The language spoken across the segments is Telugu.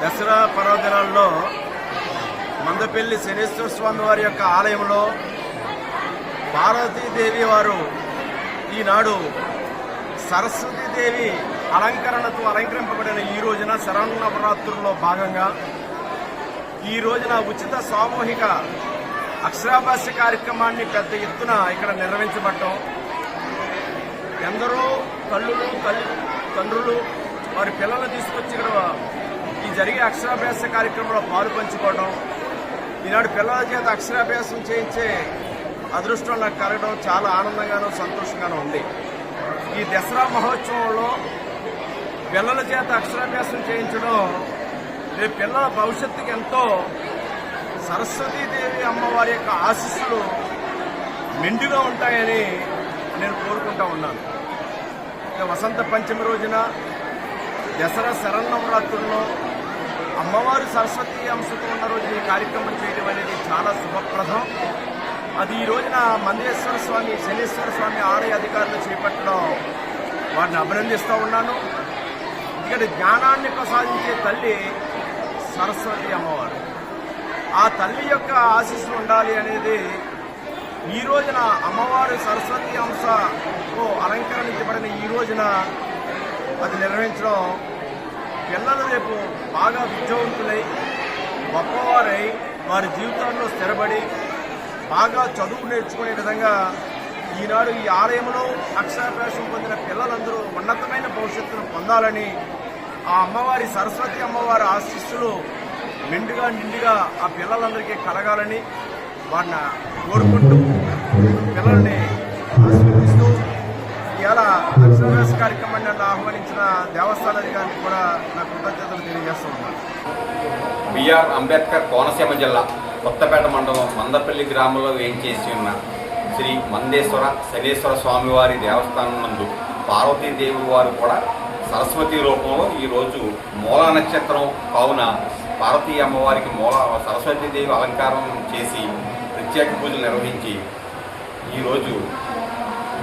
దసరా పర్వదినాల్లో మందపల్లి శనేశ్వర స్వామి వారి యొక్క ఆలయంలో పార్వతీదేవి వారు ఈనాడు సరస్వతీదేవి అలంకరణతో అలంకరింపబడిన ఈ రోజున శరణవరాత్రుల్లో భాగంగా ఈ రోజున ఉచిత సామూహిక అక్షరాభ్యాస కార్యక్రమాన్ని పెద్ద ఎత్తున ఇక్కడ నిర్వహించబడటం ఎందరో తల్లులు తల్లి తండ్రులు వారి పిల్లలు తీసుకొచ్చి ఇక్కడ ఈ జరిగే అక్షరాభ్యాస కార్యక్రమంలో పాలు పంచుకోవడం ఈనాడు పిల్లల చేత అక్షరాభ్యాసం చేయించే అదృష్టం నాకు కలగడం చాలా ఆనందంగానూ సంతోషంగానూ ఉంది. ఈ దసరా మహోత్సవంలో పిల్లల చేత అక్షరాభ్యాసం చేయించడం రేపు పిల్లల భవిష్యత్తుకి ఎంతో సరస్వతీదేవి అమ్మవారి యొక్క ఆశీస్సులు మెండుగా ఉంటాయని నేను కోరుకుంటా ఉన్నాను. వసంత పంచమి రోజున దసరా శరన్నవరాత్రుల్లో అమ్మవారు సరస్వతి అంశతో ఉన్న రోజు ఈ కార్యక్రమం చేయడం అనేది చాలా శుభప్రదం. అది ఈ రోజున మందేశ్వర స్వామి శనీశ్వర స్వామి ఆలయ అధికారులు చేపట్టడం వారిని అభినందిస్తూ ఉన్నాను. ఇక్కడ జ్ఞానాన్ని ప్రసాదించే తల్లి సరస్వతి అమ్మవారు. ఆ తల్లి యొక్క ఆశీస్సులు ఉండాలి అనేది ఈ రోజున అమ్మవారి సరస్వతి అంశతో అలంకరించబడిన ఈ రోజున అది నిర్వహించడం పిల్లలు రేపు బాగా విద్యావంతులై గొప్పవారై వారి జీవితాల్లో స్థిరపడి బాగా చదువు నేర్చుకునే విధంగా ఈనాడు ఈ ఆలయంలో అక్షరాభ్యాసం పొందిన పిల్లలందరూ ఉన్నతమైన భవిష్యత్తును పొందాలని ఆ అమ్మవారి సరస్వతి అమ్మవారి ఆశీస్సులు నిండుగా నిండుగా ఆ పిల్లలందరికీ కలగాలని వారిని కోరుకుంటూ పిల్లల్ని ఆశీర్వదిస్తూ ఇవాళ అక్షరాభ్యాస కార్యక్రమం నన్ను ఆహ్వానించిన దేవస్థాన అధికారికి కూడా నా కృతజ్ఞతలు తెలియజేస్తున్నాను. బిఆర్ అంబేద్కర్ కోనసీమ జిల్లా కొత్తపేట మండలం మందపల్లి గ్రామంలో వేయించేసి ఉన్న శ్రీ మందేశ్వర శనేశ్వర స్వామివారి దేవస్థానం నందు పార్వతీదేవి వారు కూడా సరస్వతి రూపంలో ఈరోజు మూల నక్షత్రం కావున పార్వతీ అమ్మవారికి మూల సరస్వతీదేవి అలంకారం చేసి ప్రత్యేక పూజలు నిర్వహించి ఈరోజు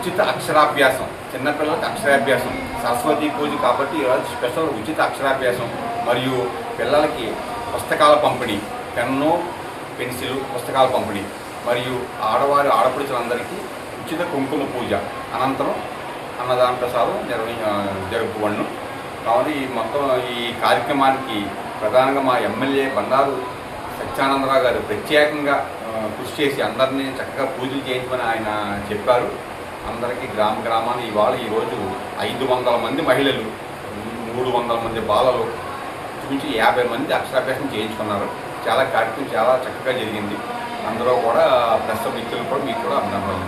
ఉచిత అక్షరాభ్యాసం. చిన్నపిల్లలకు అక్షరాభ్యాసం. సరస్వతి పూజ కాబట్టి ఈరోజు స్పెషల్ ఉచిత అక్షరాభ్యాసం. మరియు పిల్లలకి పుస్తకాల పంపిణీ పెన్ను పెన్సిల్ పుస్తకాల పంపిణీ. మరియు ఆడవారి ఆడపడుచులందరికీ ఉచిత కుంకుమ పూజ. అనంతరం అన్నదాన ప్రసాదం నిర్వహి జరుపుకోవడం కావున ఈ మొత్తం ఈ కార్యక్రమానికి ప్రధానంగా మా ఎమ్మెల్యే బండారు సత్యానందరావు గారు ప్రత్యేకంగా కృషి చేసి అందరినీ చక్కగా పూజలు చేయించమని ఆయన చెప్పారు. అందరికీ గ్రామ గ్రామాన్ని ఇవాళ ఈరోజు ఐదు వందల మంది మహిళలు మూడు వందల మంది బాలలు నుంచి యాభై మంది అక్షరాభ్యాసం చేయించుకున్నారు. చాలా కార్యక్రమం చాలా చక్కగా జరిగింది. అందరూ కూడా ప్రస్తుత మిత్రులు కూడా మీకు కూడా అభినందనలు.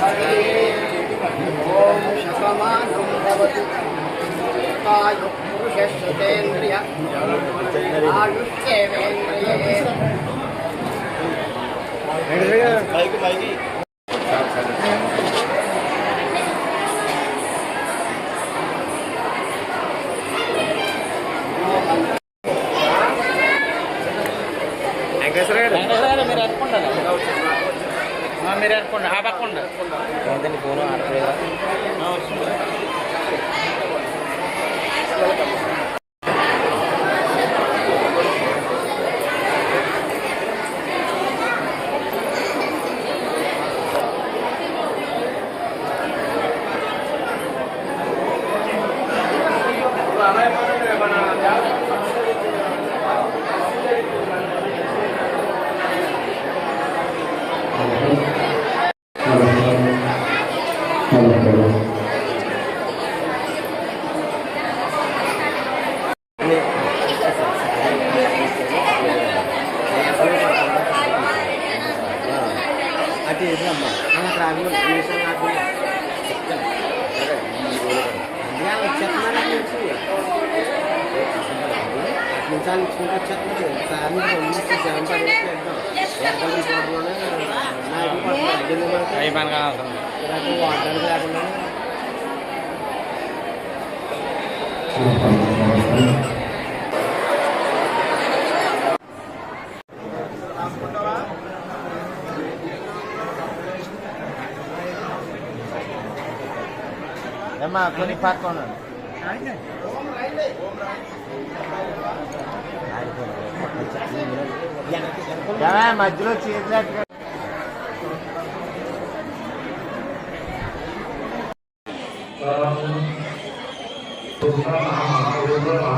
మధ్యలో చేయలేక కొద్ది అనుకోండి ఓం శతమానం భవతు ఆయు పురుషేంద్రియ ఆయుష్యేంద్రియే వెంకటేశ్వర గారు మీరు అనుకోండి మీరు అనుకోండి ఆ పక్క ఉండండి ఫోన్ Thank. నిమిషాలు ఆగిన వచ్చేస్తున్నారండి నిమిషాలు ఇచ్చుకుంటూ వచ్చేస్తున్నారు సార్ మీకు పంపిస్తే జనం పడేసి నాయకులు పడుతున్నారు మనకి అవి మనకు అవసరం లేదు. నాకు వాడడానికి లేకుండా ఏమ్మా కొన్ని పక్క ఉన్నాడు మధ్యలో చేతులు మహామహాదేవ మహామహాదేవ